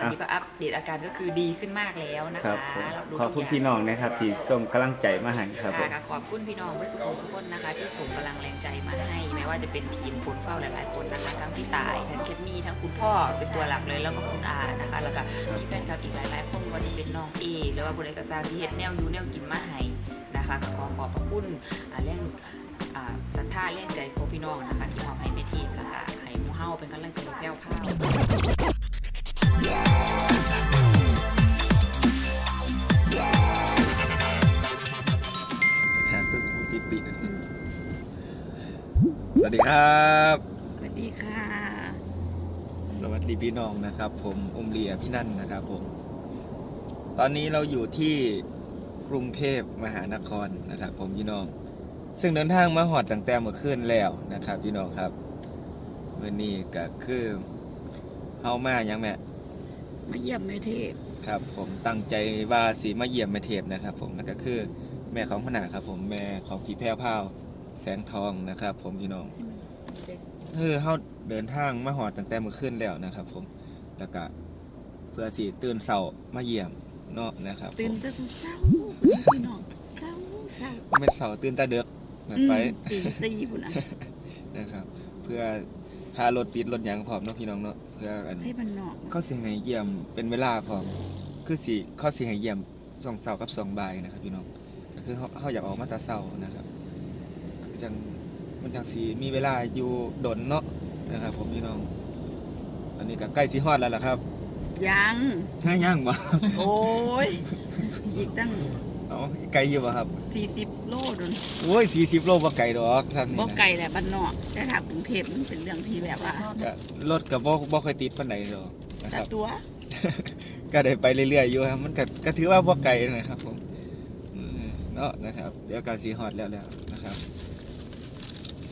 อันนี้ก็อัปเดตอาการก็คือดีขึ้นมากแล้วนะครัคะบผมรับรู้ขอบคุณทุกย่างพี่น้องนะครับที่ส่งกำลังใจมาให้ครับผม ค่ะขอบคุณพี่น้องผู้สุขทุกคนนะคะ ที่ส่งกำลังแรงใจมาให้ ไม่ว่าจะเป็นทีมคนเฝ้าหลายๆคนนะคะทั้งพี่ตายทั้งเคทมี่ทั้งคุณพ่อเป็นตัวหลักเลยแล้วก็คุณอานะคะ แล้วก็มีแฟนคลับอีกหลายๆคนไม่ว่าจะเป็นน้องเอหรือว่าบุรีกระซางที่เฮ็ดแนวอยูแนวกินมาให้นะคะก็ขอขอบพระคุณอ่าเรื่องอ่าศรัทธาเรื่องใจของพี่น้องนะคะ ที่มอบให้เมทีแล้วก็ให้หมูเฮาเป็นกำลังใจให้แพ้วพราว วัสดีครับ สวัสดีค่ะ สวัสดีพี่น้องนะครับ ผมอมเลียพี่นั่นนะครับผม ตอนนี้เราอยู่ที่กรุงเทพมหานครนะครับ ผมพี่น้อง ซึ่งเดินทางมาหอดตั้งแต่เมื่อคืนแล้วนะครับ พี่น้องครับวันนี้ก็คือเฮามายังแม่มาเยี่ยมแม่เทพครับ ผมตั้งใจว่าสีมาเยี่ยมแม่เทพนะครับ ผมนั่นก็คือแม่ของพนาครับ ผมแม่ของพี่แพ้วพราว แสงทองนะครับ ผมพี่น้องคือเฮาเดินทางมาหอดตั้งแต่เมื่อคืนแล้วนะครับ ผมแล้วก็เพื่อสิตื่นเช้ามาเยี่ยมเนาะนะครับตื่นผมแต่เช้าพี่น้องเช้าเช้าไม่เช้าตื่นแต่เด็กแบบไปอืมตีสี่ปุ่นนะนะครับ เพื่อถ้ารถติดรถหยังพร้อมเนาะพี่น้องเนาะเพื่ออันให้มันนอกเขาสิให้เยี่ยมเป็นเวลาพร้อมคือสิเขาสิให้เยี่ยมสองเช้ากับสองบ่ายนะครับพี่น้องก็คือเฮาเฮาอยากออกมาแต่เช้านะครับคือ จังมันจังสิมีเวลาอยู่ดนเนาะนะครับ ผมพี่น้อง อันนี้ก็ใกล้สิฮอดแล้วล่ะครับยังง่ายย่างบ่โอ้ย อีกตั้งเอาไกลอยู่บ่ครับสี่สิบโลดนโอ้ย40โลบ่ไกลดอกท่านนี่บ่นะไกลแหละบ้านนอกแต่ถ้ากรุงเทพมันเป็นเรื่องที่แบบว่าก็รถก็บ่บ่ค่อยติดปานใดดอกนะคสัรับ ตัว ก็ได้ไปเรื่อยๆอยู่ครับมันก็ก็ถือว่าบ่ไกลนะครับ ผมอืมเนาะนะครับ เดี๋ยวก็สิฮอดแล้วแล้วนะครับ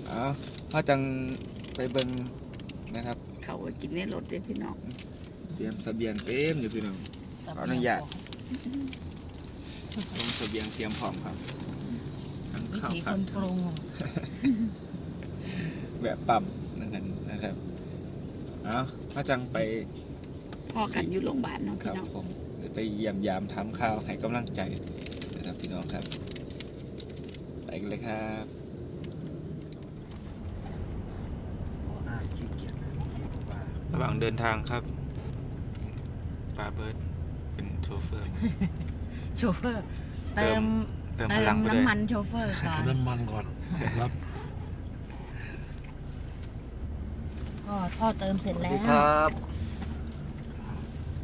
เอาเฮาจังไปเบิ่งนะครับ เขาก็กินในรถเลยพี่น้องเตรียมเสบียงเต็มอยู่พี่น้อง ขออนุญาตลงเสบียงเตรียมพร้อมครับทั้งวิข้าวธีผัคดนปรุงแบบปั๊มนั่นกันนะครับเอาเฮาจังไปพ่อกันอยู่โรงพยาบาลเนาะคพี่รับน้องผมไปเยี่ยมยามทำข้าวให้กำลังใจนะครับพี่น้องครับ ไปกันเลยครับ อ่าขี้เกียจนะขี้เกียจว่า ระหว่างเดินทางครับปาเบิร์ดเป็นโชเฟอร์ โชเฟอร์ เติเติม มเติมพเติลัมงไปด้วยน้ำมันโชเฟอร์ก่อนน้ำมันก่อนครับก็พ่อเติมเสร็จสวัสแล้ดีวครับ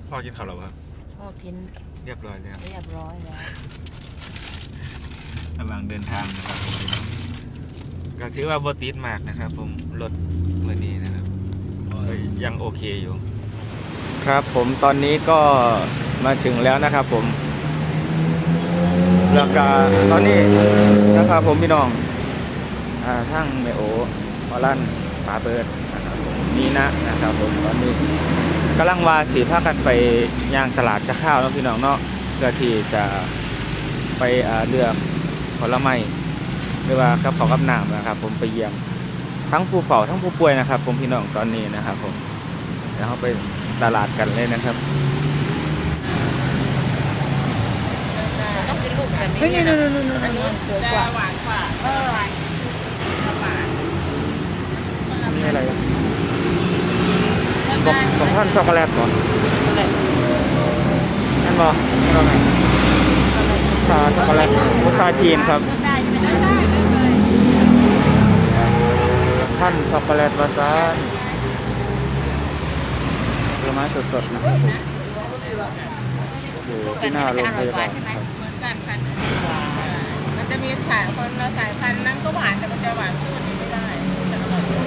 พ่อกินข้าวหรอครับพ่อกินเรียบร้อยแล้วเรียบร้อยแล้ว ระหว่างเดินทางนะครับผมก็ถือว่าบติดมากนะครับ ผมรถเมื่อนี้นะครับก็ ยังโอเคอยู่ ครับผมตอนนี้ก็มาถึงแล้วนะครับผมแล้วก็ตอนนี้นะครับผมพี่น้องอทั้งเมโอมอลันปาเบิร์ดนะครับผมมีนะนะครับผมตอนนี้กำลังวาสีผ้ากันไปย่างตลาดจะข้าวนะพี่น้องเนาะเพื่อที่จะไปอ่าเลือกผลไม้หรือว่ากับเขาวกับน้ำนะครับ ผมไปเยี่ยม ทั้งผู้เฝ้าทั้งผู้ป่วยนะครับ ผมพี่น้องตอนนี้นะครับผมเดี๋ยวเราไปตลาดกันเลยนะครับต้องเป็นลูกแบบเฮ้ยนี้นี่นะนู่นนู่นนู่นอันนี้สวยกว่าหวานกว่าเออหวานหวานนี่อะไรอะบอกของท่านช็อกโกแลตก่อนนั่นบอนั่นบอชาช็อกโกแลตพุทราจีนครับ ท่านช็อกโกแลตวาซานผลไม้สดๆนะครับผมอยู่ที่หน้าโรงพยาบาลครับเหมือนกันพันธุ์มันจะมีสายคนละสายพันธุ์นั้นก็หวานแต่มันจะหวานสู้อันนี้ไม่ได้แต่อร่อยกว่า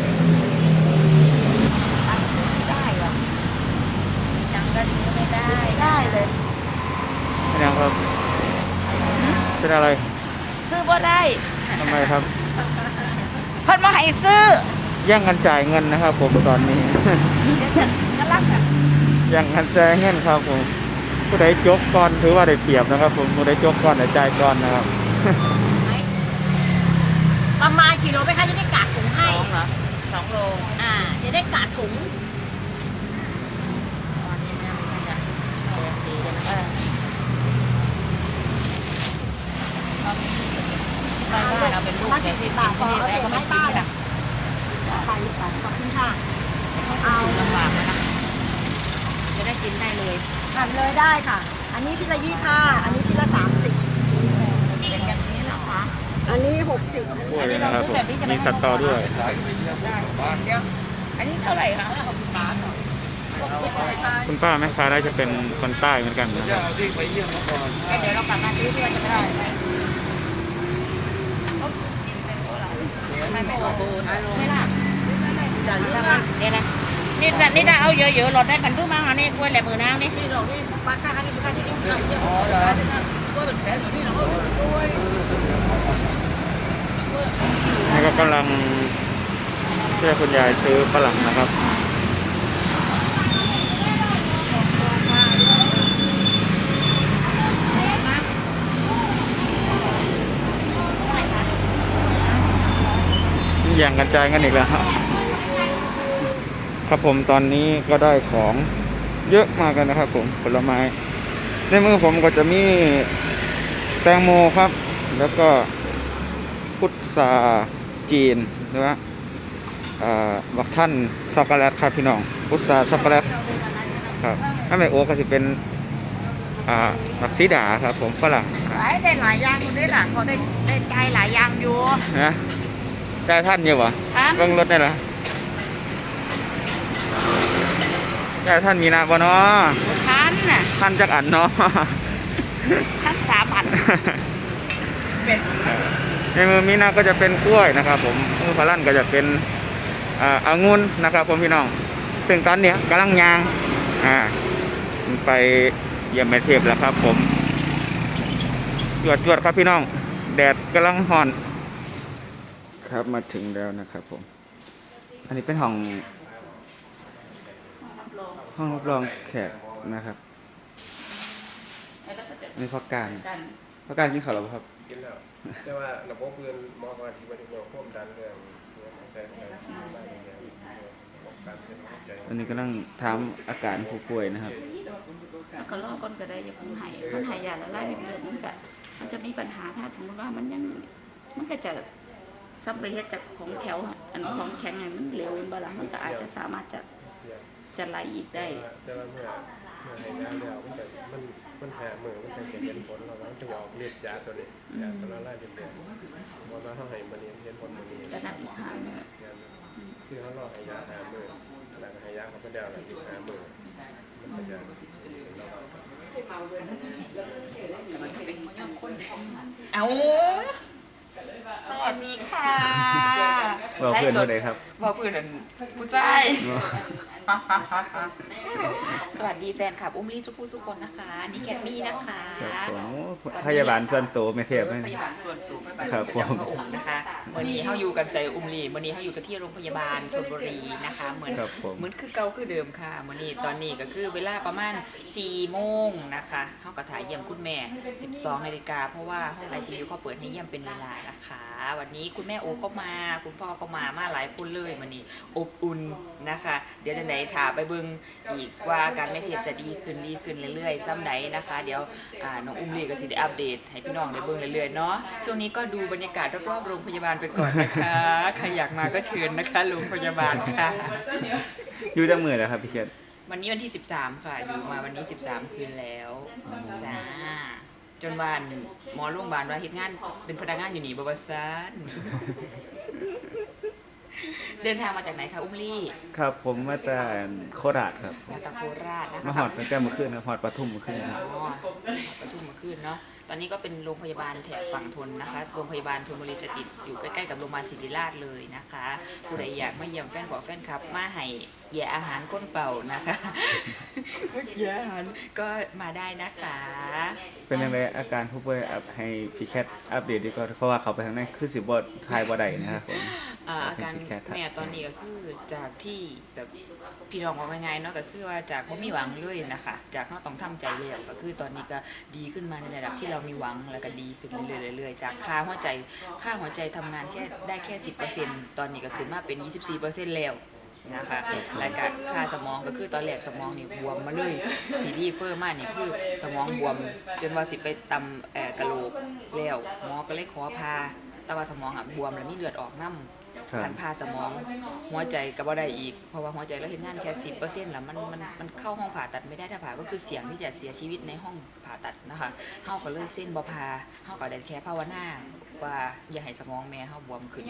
ได้เหรอจังก็ซื้อไม่ได้ได้เลยเป็นยังครับเป็นอะไร ซื้อบ่ได้ทำไมครับ รซื้อย่งกันจ่ายเงินนะครับ ผมตอนนี้ย่าะจงกันจ่ายเงินครับผม ผู้ใดจกก่อนถือว่าได้เปรียบนะครับ ผมผู้ใดจกก่อนได้จ่ายก่อนนะครับประมาณกี่โลไหมคะจะได้กากถุงให้ สองนะสองโลอ่า จะได้กากถุงตอนนี้นะมัจะดีกันเออ บาทพอเอาเศษไม้บ้านอะไปค่ะขอบคุณค่ะเอาลำบากแล้วนะจะได้กินได้เลยหั่นเลยได้ค่ะ อันนี้ชิ้นละยี่ห้าอันนี้ชิ้นละสามสิบเป็นกันนี้เหรอคะอันนี้หกสิบกล้วยนะครับผมมีสตอด้วยอันนี้เท่าไหร่คะคุณป้าแม่ค้าได้จะเป็นคนใต้เหมือนกันนะครับเดี๋ยวเรากลับมาซื้อที่ว่าจะไม่ได้ไม่ไม่โอ้โหไม่ล่ะจั นี่นะนี่นะเอาเยอะๆหลอดได้กันทุกมาอันนี้กล้วยแหลมมือน้ำนี่นี่หรอกนี่ปลาค่าอันนี้คือกาที่นี่อ๋อเหรอกล้วยเป็นแผลอยู่นี่หรอกกล้วยนี่ก็กำลังเพื่อคุณยายซื้อฝรั่งนะครับ อย่างกันใจายกันอีกแล้วครับครับผมตอนนี้ก็ได้ของเยอะมากเลยนะครับผมผลไม้ ในมือผมก็จะมีแตงโมครับ แล้วก็พุทราจีนหรือว่าอ่าบักท่านช็อกโกแลตครับพี่น้อง พุทราช็อกโกแลตครับถ้าไม่โอ้ก็จะเป็นอ่าบักซีดาครับผมฝรั่งหลายได้หลายอย่างอยู่ได้หลานเขาได้ได้ใจหลายอย่างอยู่นะ ได้ท่านอยู่วะท่านเบิ่งรถได้เหรอได้ท่านมีนาบ่เนาะท่านน่ะท่านจักอันเนาะท่านสามอันในมือมีนาก็จะเป็นกล้วยนะครับ ผมมือพลันก็จะเป็นอ่าองุ่นนะครับผมพี่น้อง ซึ่งตอนเนี้ยกำลังยางอ่าไปเยี่ยมแม่เทพแล้วครับ ผมจวดจวดๆครับพี่น้อง แดดกำลังห่อน ครับมาถึงแล้วนะครับผม อันนี้เป็นห้องห้องรับรองแขกนะครับนี่พักการพักการกินข้าวแล้วบ่ครับกินแล้วแต่ว่าระบบเพื่อนหมอว่าที่มันเรื่องความดันเรื่องเรื่องหัวใจเรื่องอะไรอย่างเงี้ยระบบการเต้นหัวใจอันนี้กำลังถามอาการผู้ป่วยนะครับแล้วก็รอก่อนก็ได้อย่าเพิ่งให้มันใหายยาละลายในเลือดมันก็มันจะมีปัญหาถ้าสมมติว่ามันยังมันก็จะ ถ้าไปเฮ็ดจากของแข็งอันของแข็งไงมันเร็วบาลังมันก็อาจจะสามารถจะจะไหลอีกได้แต่ว่าเมื่อเมื่อให้ยาแล้วมันจะมันมันหามือมันจะเห็นผลเราแล้วจะออกฤทธิ์ยาตัวนี้ยาตัวละลายเป็นเดือนว่าเราให้มันเห็นผลมันนี้ระดับอีกทางหนึ่งคือเขารอให้ยาหามือแล้วก็ให้ยาเขาไปเดาแล้วอยู่หามือมันก็จะเอา สวัสดีค่ะบอกเพื่อนว่าไดครับบอกเพื่อนนั่นผู้ชายสวัสดีแฟนคลับ อุ้มลี่ทุกผู้ทุกคนนะคะ นี่แคทมี่นะคะครับผมพยาบาลส่วนตัวไม่เทียบไหมพยาบาลส่วนตัวพยาบาลครับประผมจำพระองค์นะคะ วันนี้เขาอยู่กันใจอุ้มลีวันนี้เขาอยู่กันที่โรงพยาบาลชลบุรีนะคะเหมือนครับผม เหมือนคือเก่าคือเดิมค่ะวันนี้ตอนนี้ก็คือเวลาประมาณ4โมงนะคะเขาก็ถ่ายเยี่ยมคุณแม่ 12นาฬิกาเพราะว่าห้องไอซียูเขาเปิดให้เยี่ยมเป็นเวลานะคะ วันนี้คุณแม่โอเข้ามา คุณพ่อเข้ามามาหลายคนเลยวันนี้อบอุ่นนะคะ เดี๋ยวจะไหนถามไปเบิ่งอีกว่าอาการแม่เทียบจะดีขึ้นดีขึ้นเรื่อยๆซ้ำไหนนะคะ เดี๋ยวอ่าน้องอุ้มลีก็จะได้อัปเดตให้พี่น้องได้เบิ่งเรื่อยๆเนาะช่วงนี้ก็ดูบรรยากาศรอบๆโรงพยาบาลไปก่อนนะคะ ใครอยากมาก็เชิญนะคะโรงพยาบาลค่ะ อยู่จังมือแล้วครับพี่เคียนวันนี้วันที่ 13 ค่ะ อยู่มาวันนี้ 13 คืนแล้วจ้า จนวันหมอโรงพยาบาลว่าเฮ็ดงานเป็นพนักงานอยู่นี่บวสานเดินทางมาจากไหนคะอุ้มลี่ครับ ผมมาแต่โคราชครับมาจากโคราชนะคะมาหอดตั้งแต่เมื่อคืนครับหอดปทุมเมื่อคืนครับอ๋อปทุมมาขึ้นเนาะ ตอนนี้ก็เป็นโรงพยาบาลแถบฝั่งทนนะคะ โรงพยาบาลทนบุรีจะติดอยู่ใกล้ๆกับโรงพยาบาลศิริราชเลยนะคะผู้ใดอยากมาเยี่ยมแฟนบอกแฟนครับ มาให้แย่อาหารคนเฝ้านะคะแย่อาหารก็มาได้นะคะ เป็นยังไงอาการผู้ป่วยอัพให้พี่แคทอัปเดตดีกว่าเพราะว่าเขาไปทางนั้นคือสิบอทายบ่ได้นะครับผมอ่าอาการเป็นที่แค่ทักแม่ตอนนี้ก็คือจากที่แบบพี่น้องว่าไงายๆเนาะก็คือว่าจากบ่มีหวังเลยนะคะ จากเราต้องทำใจแล้วก็คือตอนนี้ก็ดีขึ้นมาในระดับที่เรามีหวังแล้วก็ดีขึ้นเรื่อยๆเรื่อยๆจากค่าหัวใจค่าหัวใจทำงานแค่ได้แค่10%ตอนนี้ก็ขึ้นมาเป็น24%แล้ว นะคะแล้วก็ค่าสมองก็คือตอนแรกสมองนี่บวมมาเลยทีที่เฟอร์มากนี่คือสมองบวม จนว่าสิไปตำเอ่อกะโหลกแล้วหมอก็เลยขอพาแต่ว่าสมองอะบวมแล้วมีเลือดออกน้ำครับการผ่าสมองหัวใจก็บ่ได้อีก เพราะว่าหัวใจเราเห็นงานแค่สิบเปอร์เซ็นต์แล้วมันมันมันเข้าห้องผ่าตัดไม่ได้ถ้าผ่าก็คือเสี่ยงที่จะเสียชีวิตในห้องผ่าตัดนะคะเฮาก็เลยเส้นบ่พาเฮาก็ได้แค่ภาวนา ว่าอย่าให้สมองแม่เฮาบวมขึ้น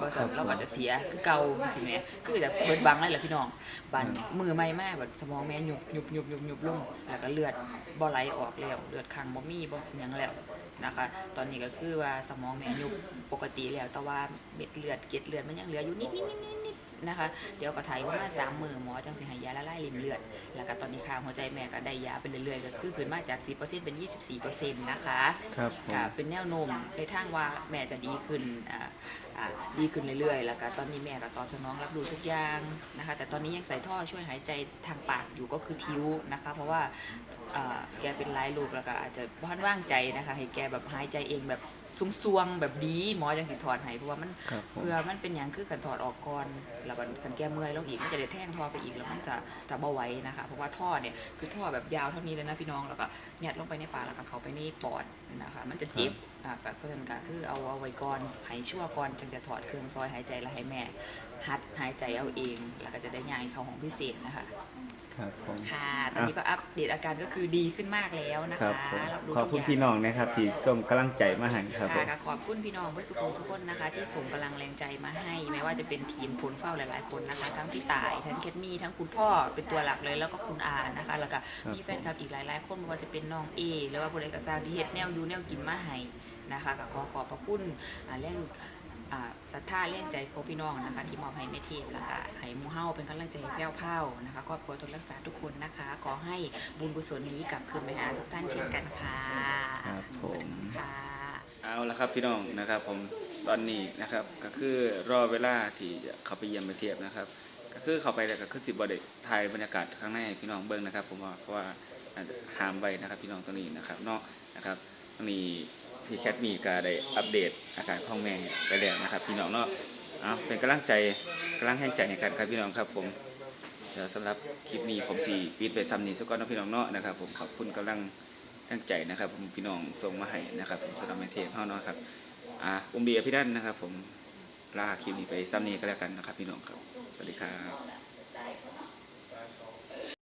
บ่ซั่นเราก็จะเสียคือเก่าสิแม่คือจะเบิดบังเลยแหละพี่น้องบันมือใหม่มากแบบสมองแม่หยุบหยุบหยุบหยุบหยุบลงแล้วก็เลือดบ่ไหลออกแล้วเลือดข้างบ่มีบ่หยังแล้วนะคะ ตอนนี้ก็คือว่าสมองแม่ยุบปกติแล้วแต่ว่าเม็ดเลือดเกล็ดเลือดมันยังเหลืออยู่นิดนิดนิดนิด นิดนะคะ เดี๋ยวก็ถ่ายว่ามาสามมือหมอจังสิให้ยาละลายริ่มเลือด แล้วก็ตอนนี้ค่าหัวใจแม่ก็ได้ยาไปเรื่อยๆก็คือขึ้นมาจาก 10%เป็น 24%นะคะครับผม ก็เป็นแนวโน้มในทางว่าแม่จะดีขึ้นอ่าอ่าดีขึ้นเรื่อยๆ แล้วก็ตอนนี้แม่ก็ตอบสนองรับรู้ทุกอย่างนะคะ แต่ตอนนี้ยังใส่ท่อช่วยหายใจทางปากอยู่ก็คือทิ้วนะคะ เพราะว่าอ่าแกเป็นหลายลูกแล้วก็อาจจะบ้านว่างใจนะคะให้แกแบบหายใจเองแบบ ซุงๆแบบดีหมอจังสิถอดให้เพราะว่ามันครับผม เพื่อมันเป็นอย่างคือกันถอดออกก่อนแล้วมันกันแก้เมื่อยแล้วอีกมันจะได้แท่งท่อไปอีกแล้วมันจะจะเบาไหว้นะคะ เพราะว่าท่อเนี่ยคือท่อแบบยาวเท่านี้เลยนะพี่น้องแล้วก็ยัดลงไปในปากแล้วก็เข้าไปในปอดนะคะ มันจะเจ็บอ่าแต่ก็เป็นการคือเอาเอาไว้ก่อนหายชั่วก่อนจึงจะถอดเครื่องซอยหายใจแล้วให้แม่หัดหายใจเอาเอง แล้วก็จะได้ย้ายเข้าของพิเศษนะคะ ครับผมค่ะตอนนี้ก็อัปเดตอาการก็คือดีขึ้นมากแล้วนะครัคะบผมรับรู้ขอบทุกคุณอย่างพี่น้องนะครับที่ส่งกำลังใจมาให้ครับผม ค่ะก็ขอบคุณพี่น้องเพื่อสุขุมทุกคนนะคะ ที่ส่งกำลังแรงใจมาให้ ไม่ว่าจะเป็นทีมคนเฝ้าหลาย ๆ คนนะคะ ทั้งพี่ต่ายทั้งเคทมี่ทั้งคุณพ่อเป็นตัวหลักเลยแล้วก็คุณอานะคะ แล้วก็ครับมีแฟนคลับอีกหลาย ๆ คนไม่ว่าจะเป็นน้องเอหรือว่าบริการสร้างที่เฮ็ดแนวอยูแนวกินมาให้นะคะก็ขอขอบพระคุณอ่าเรื่องอ่า ศรัทธาเรื่องใจของพี่น้องนะคะ ที่มอบให้แม่เทพแล้วก็ให้หมูเฮาเป็นกำลังใจให้แพ้วเผานะคะครอบครัวทุกรักษาทุกคนนะคะ ขอให้บุญกุศลนี้กลับคืนไปหาทุกท่านเช่นกันค่ะครับผมค่ะเอาละครับพี่น้องนะครับ ผมตอนนี้นะครับ ก็คือรอเวลาที่จะเข้าไปเยี่ยมไปเทียบนะครับ ก็คือเข้าไปแล้วก็คือสิบได้ถ่ายบรรยากาศข้างในให้พี่น้องเบิ่งนะครับ ผมว่าเพราะว่าอาจจะห้ามไว้นะครับ พี่น้องตรงนี้นะครับเนาะนะครับตรงนี้ พี่แคทมีก็ได้อัปเดตอาการของแม่ไปแล้วนะครับ พี่น้องเนาะเอาเป็นกำลังใจกำลังแห่งใจให้กันครับพี่น้องครับผมเดี๋ยวสำหรับคลิปนี้ผมสี่ปิดไปซ้ำนี้สักก่อนนะพี่น้องเนาะนะครับ ผมขอบคุณกำลังตั้งใจนะครับ ผมพี่น้องส่งมาให้นะครับ ผมสำหรับแม่เทพเฮาเนาะครับอ่าอุ้มเบียร์พี่ดันนะครับ ผมลาคลิปนี้ไปซ้ำนี้ก็แล้วกันนะครับ พี่น้องครับสวัสดีครับ